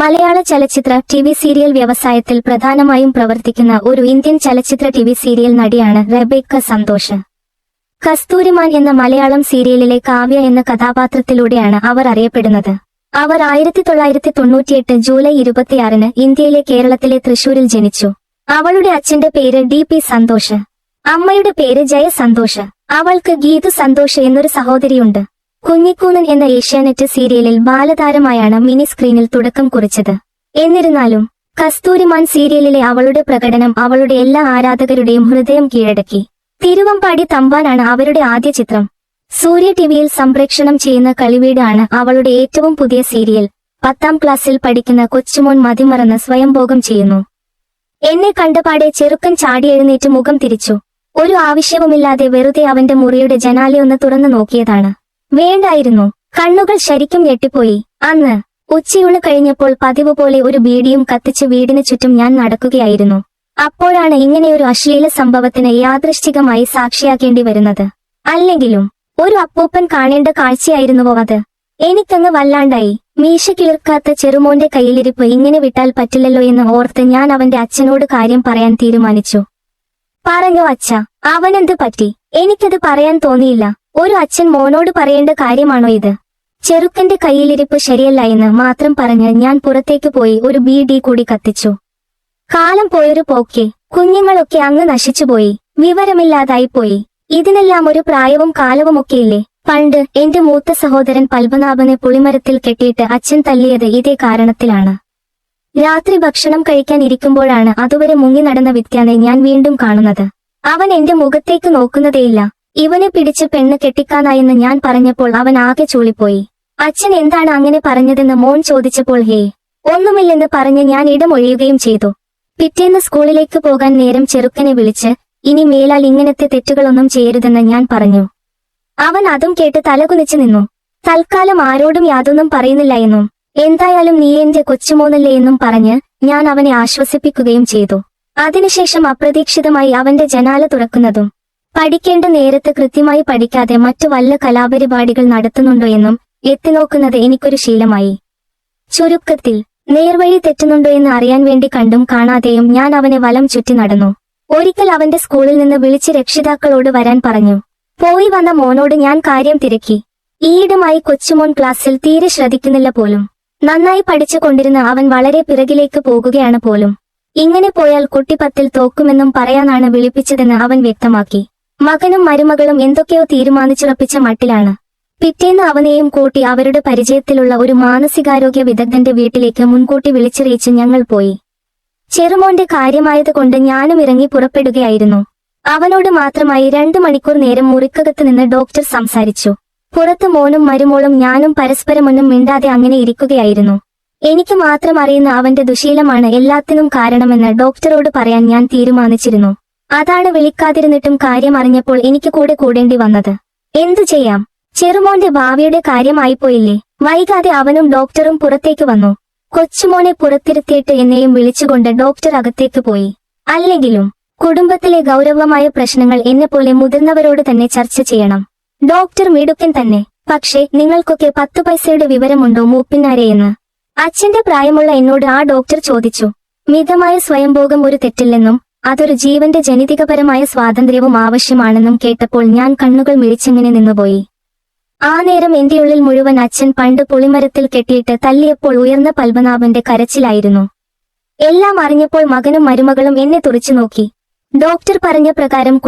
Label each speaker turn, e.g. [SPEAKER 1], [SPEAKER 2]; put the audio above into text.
[SPEAKER 1] മലയാള ചലച്ചിത്ര T V serial വ്യവസായത്തിൽ പ്രധാനമായും പ്രവർത്തിക്കുന്ന ഒരു ഇന്ത്യൻ ചലച്ചിത്ര ടി വി സീരിയൽ നടിയാണ് റെബേക്ക സന്തോഷ്. കസ്തൂരിമാൻ എന്ന മലയാളം സീരിയലിലെ കാവ്യ എന്ന കഥാപാത്രത്തിലൂടെയാണ് അവർ അറിയപ്പെടുന്നത്. അവർ ആയിരത്തി തൊള്ളായിരത്തി തൊണ്ണൂറ്റിയെട്ട് ജൂലൈ ഇരുപത്തിയാറിന് ഇന്ത്യയിലെ കേരളത്തിലെ തൃശൂരിൽ ജനിച്ചു. അവളുടെ അച്ഛന്റെ പേര് ഡി പി സന്തോഷ്. അമ്മയുടെ പേര് ജയ സന്തോഷ്. അവൾക്ക് ഗീതു സന്തോഷ് എന്നൊരു സഹോദരിയുണ്ട്. കുഞ്ഞിക്കൂനൻ എന്ന ഏഷ്യാനെറ്റ് സീരിയലിൽ ബാലതാരമായാണ് മിനി സ്ക്രീനിൽ തുടക്കം കുറിച്ചത്. എന്നിരുന്നാലും കസ്തൂരിമാൻ സീരിയലിലെ അവളുടെ പ്രകടനം അവളുടെ എല്ലാ ആരാധകരുടെയും ഹൃദയം കീഴടക്കി. തിരുവമ്പാടി തമ്പാനാണ് അവരുടെ ആദ്യ ചിത്രം. സൂര്യ ടിവിയിൽ സംപ്രേക്ഷണം ചെയ്യുന്ന കളിവീടാണ് അവളുടെ ഏറ്റവും പുതിയ സീരിയൽ. പത്താം ക്ലാസ്സിൽ പഠിക്കുന്ന കൊച്ചുമോൻ മതിമറന്ന് സ്വയംഭോഗം ചെയ്യുന്നു. എന്നെ കണ്ടപാടെ ചെറുക്കൻ ചാടി എഴുന്നേറ്റ് മുഖം തിരിച്ചു. ഒരു ആവശ്യവുമില്ലാതെ വെറുതെ അവന്റെ മുറിയുടെ ജനാലയൊന്ന് തുറന്നു നോക്കിയതാണ്. വേണ്ടായിരുന്നു. കണ്ണുകൾ ശരിക്കും ഞെട്ടിപ്പോയി. അന്ന് ഉച്ചയുള്ള കഴിഞ്ഞപ്പോൾ പതിവ് പോലെ ഒരു ബീഡിയും കത്തിച്ച് വീടിന് ചുറ്റും ഞാൻ നടക്കുകയായിരുന്നു. അപ്പോഴാണ് ഇങ്ങനെയൊരു അശ്ലീല സംഭവത്തിന് യാദൃശ്ചികമായി സാക്ഷിയാക്കേണ്ടി വരുന്നത്. അല്ലെങ്കിലും ഒരു അപ്പൂപ്പൻ കാണേണ്ട കാഴ്ചയായിരുന്നുവോ അത്? എനിക്കങ്ങ് വല്ലാണ്ടായി. മീശ കിളിർക്കാത്ത ചെറുമോന്റെ കയ്യിലിരിപ്പ് ഇങ്ങനെ വിട്ടാൽ പറ്റില്ലല്ലോ എന്ന് ഓർത്ത് ഞാൻ അവന്റെ അച്ഛനോട് കാര്യം പറയാൻ തീരുമാനിച്ചു. പറഞ്ഞോ അച്ഛ അവനെന്ത് പറ്റി? എനിക്കത് പറയാൻ തോന്നിയില്ല. ഒരു അച്ഛൻ മോനോട് പറയേണ്ട കാര്യമാണോ ഇത്? ചെറുക്കന്റെ കയ്യിലിരിപ്പ് ശരിയല്ല എന്ന് മാത്രം പറഞ്ഞ് ഞാൻ പുറത്തേക്ക് പോയി ഒരു ബി ഡി കൂടി കത്തിച്ചു. കാലം പോയൊരു പോക്കെ കുഞ്ഞുങ്ങളൊക്കെ അങ്ങ് നശിച്ചുപോയി വിവരമില്ലാതായി പോയി. ഇതിനെല്ലാം ഒരു പ്രായവും കാലവുമൊക്കെയില്ലേ? പണ്ട് എന്റെ മൂത്ത സഹോദരൻ പത്മനാഭനെ പുളിമരത്തിൽ കെട്ടിയിട്ട് അച്ഛൻ തല്ലിയത് ഇതേ കാരണത്തിലാണ്. രാത്രി ഭക്ഷണം കഴിക്കാൻ ഇരിക്കുമ്പോഴാണ് അതുവരെ മുങ്ങി നടന്ന വിദ്യാനെ ഞാൻ വീണ്ടും കാണുന്നത്. അവൻ എന്റെ മുഖത്തേക്ക് നോക്കുന്നതേയില്ല. ഇവനെ പിടിച്ച് പെണ്ണ് കെട്ടിക്കാനായെന്ന് ഞാൻ പറഞ്ഞപ്പോൾ അവൻ ആകെ ചൂളിപ്പോയി. അച്ഛൻ എന്താണ് അങ്ങനെ പറഞ്ഞതെന്ന് മോൻ ചോദിച്ചപ്പോൾ ഹേ ഒന്നുമില്ലെന്ന് പറഞ്ഞ് ഞാൻ ഇടമൊഴിയുകയും ചെയ്തു. പിറ്റേന്ന് സ്കൂളിലേക്ക് പോകാൻ നേരം ചെറുക്കനെ വിളിച്ച് ഇനി മേലാൽ ഇങ്ങനത്തെ തെറ്റുകളൊന്നും ചെയ്യരുതെന്ന് ഞാൻ പറഞ്ഞു. അവൻ അതും കേട്ട് തലകുനിച്ചു നിന്നു. തൽക്കാലം ആരോടും യാതൊന്നും പറയുന്നില്ല എന്നും എന്തായാലും നീ എന്റെ കൊച്ചുമോനല്ലേ എന്നും പറഞ്ഞ് ഞാൻ അവനെ ആശ്വസിപ്പിക്കുകയും ചെയ്തു. അതിനുശേഷം അപ്രതീക്ഷിതമായി അവന്റെ ജനാല തുറക്കുന്നതും പഠിക്കേണ്ട നേരത്ത് കൃത്യമായി പഠിക്കാതെ മറ്റു വല്ല കലാപരിപാടികൾ നടത്തുന്നുണ്ടോ എന്നും എത്തിനോക്കുന്നത് എനിക്കൊരു ശീലമായി. ചുരുക്കത്തിൽ നേർവഴി തെറ്റുന്നുണ്ടോ എന്ന് അറിയാൻ വേണ്ടി കണ്ടും കാണാതെയും ഞാൻ അവനെ വലം ചുറ്റി നടന്നു. ഒരിക്കൽ അവന്റെ സ്കൂളിൽ നിന്ന് വിളിച്ച് രക്ഷിതാക്കളോട് വരാൻ പറഞ്ഞു. പോയി വന്ന മോനോട് ഞാൻ കാര്യം തിരക്കി. ഈയിടമായി കൊച്ചുമോൻ ക്ലാസ്സിൽ തീരെ ശ്രദ്ധിക്കുന്നില്ല പോലും. നന്നായി പഠിച്ചു കൊണ്ടിരുന്ന അവൻ വളരെ പിറകിലേക്ക് പോകുകയാണ് പോലും. ഇങ്ങനെ പോയാൽ കുട്ടിപ്പത്തിൽ തോക്കുമെന്നും പറയാനാണ് വിളിപ്പിച്ചതെന്ന് അവൻ വ്യക്തമാക്കി. മകനും മരുമകളും എന്തൊക്കെയോ തീരുമാനിച്ചുറപ്പിച്ച മട്ടിലാണ്. പിറ്റേന്ന് അവനെയും കൂട്ടി അവരുടെ പരിചയത്തിലുള്ള ഒരു മാനസികാരോഗ്യ വിദഗ്ധന്റെ വീട്ടിലേക്ക് മുൻകൂട്ടി വിളിച്ചറിയിച്ച് ഞങ്ങൾ പോയി. ചെറുമോന്റെ കാര്യമായതുകൊണ്ട് ഞാനും ഇറങ്ങി പുറപ്പെടുകയായിരുന്നു. അവനോട് മാത്രമായി രണ്ടു മണിക്കൂർ നേരം മുറിക്കകത്ത് നിന്ന് ഡോക്ടർ സംസാരിച്ചു. പുറത്ത് മോനും മരുമോളും ഞാനും പരസ്പരമൊന്നും മിണ്ടാതെ അങ്ങനെ ഇരിക്കുകയായിരുന്നു. എനിക്ക് മാത്രം അറിയുന്ന അവന്റെ ദുശീലമാണ് എല്ലാത്തിനും കാരണമെന്ന് ഡോക്ടറോട് പറയാൻ ഞാൻ തീരുമാനിച്ചിരുന്നു. അതാണ് വിളിക്കാതിരുന്നിട്ടും കാര്യം അറിഞ്ഞപ്പോൾ എനിക്ക് കൂടെ കൂടേണ്ടി വന്നത്. എന്തു ചെയ്യാം? ചെറുമോന്റെ ഭാവിയുടെ കാര്യമായിപ്പോയില്ലേ വൈകാതെ അവനും ഡോക്ടറും പുറത്തേക്ക് വന്നു. കൊച്ചുമോനെ പുറത്തിരുത്തിയിട്ട് എന്നെയും വിളിച്ചുകൊണ്ട് ഡോക്ടർ അകത്തേക്ക് പോയി. അല്ലെങ്കിലും കുടുംബത്തിലെ ഗൗരവമായ പ്രശ്നങ്ങൾ എന്നെപ്പോലെ മുതിർന്നവരോട് തന്നെ ചർച്ച ചെയ്യണം. ഡോക്ടർ മിടുക്കൻ തന്നെ. പക്ഷേ നിങ്ങൾക്കൊക്കെ പത്തു പൈസയുടെ വിവരമുണ്ടോ മൂപ്പിന്നാരെയെന്ന് അച്ഛന്റെ പ്രായമുള്ള എന്നോട് ആ ഡോക്ടർ ചോദിച്ചു. മിതമായ സ്വയംഭോഗം ഒരു തെറ്റില്ലെന്നും അതൊരു ജീവന്റെ ജനിതികപരമായ സ്വാതന്ത്ര്യവും ആവശ്യമാണെന്നും കേട്ടപ്പോൾ ഞാൻ കണ്ണുകൾ മിഴിച്ചിങ്ങനെ നിന്നുപോയി. ആ നേരം എന്റെ ഉള്ളിൽ മുഴുവൻ അച്ഛൻ പണ്ട് പുളിമരത്തിൽ കെട്ടിയിട്ട് തല്ലിയപ്പോൾ ഉയർന്ന പത്മനാഭന്റെ കരച്ചിലായിരുന്നു. എല്ലാം അറിഞ്ഞപ്പോൾ മകനും മരുമകളും എന്നെ തുറച്ചു നോക്കി. ഡോക്ടർ പറഞ്ഞ പ്രകാരം